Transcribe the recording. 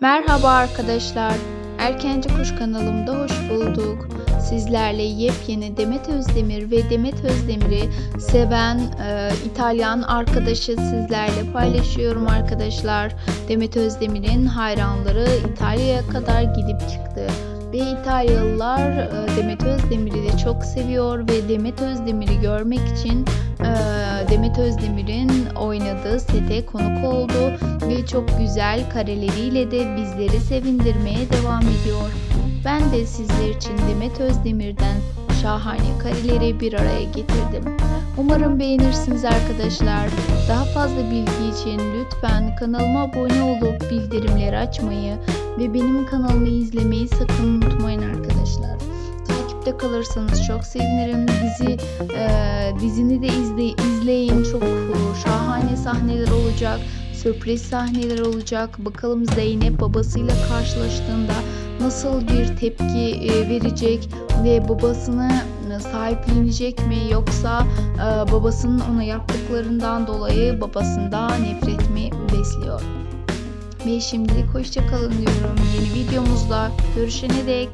Merhaba arkadaşlar. Erkenci Kuş kanalımda hoş bulduk. Sizlerle yepyeni Demet Özdemir ve Demet Özdemir'i seven e, İtalyan arkadaşı sizlerle paylaşıyorum arkadaşlar. Demet Özdemir'in hayranları İtalya'ya kadar gidip çıktı. Ve İtalyalılar e, Demet Özdemir'i de çok seviyor ve Demet Özdemir'i görmek için e, Demet Özdemir'in oynadığı sete konuk oldu ve çok güzel kareleriyle de bizleri sevindirmeye devam ediyor. Ben de sizler için Demet Özdemir'den şahane kareleri bir araya getirdim. Umarım beğenirsiniz arkadaşlar. Daha fazla bilgi için lütfen kanalıma abone olup bildirimleri açmayı ve benim kanalımı izlemeyi sakın unutmayın. Takipte kalırsanız çok sevinirim. Dizi e, dizini de izle, izleyin. Çok e, şahane sahneler olacak. Sürpriz sahneler olacak. Bakalım Zeynep babasıyla karşılaştığında nasıl bir tepki e, verecek ve babasını e, sahiplenecek mi yoksa e, babasının ona yaptıklarından dolayı babasından nefret mi besliyor? Ve şimdilik hoşça kalın diyorum. Yeni videomuzda görüşene dek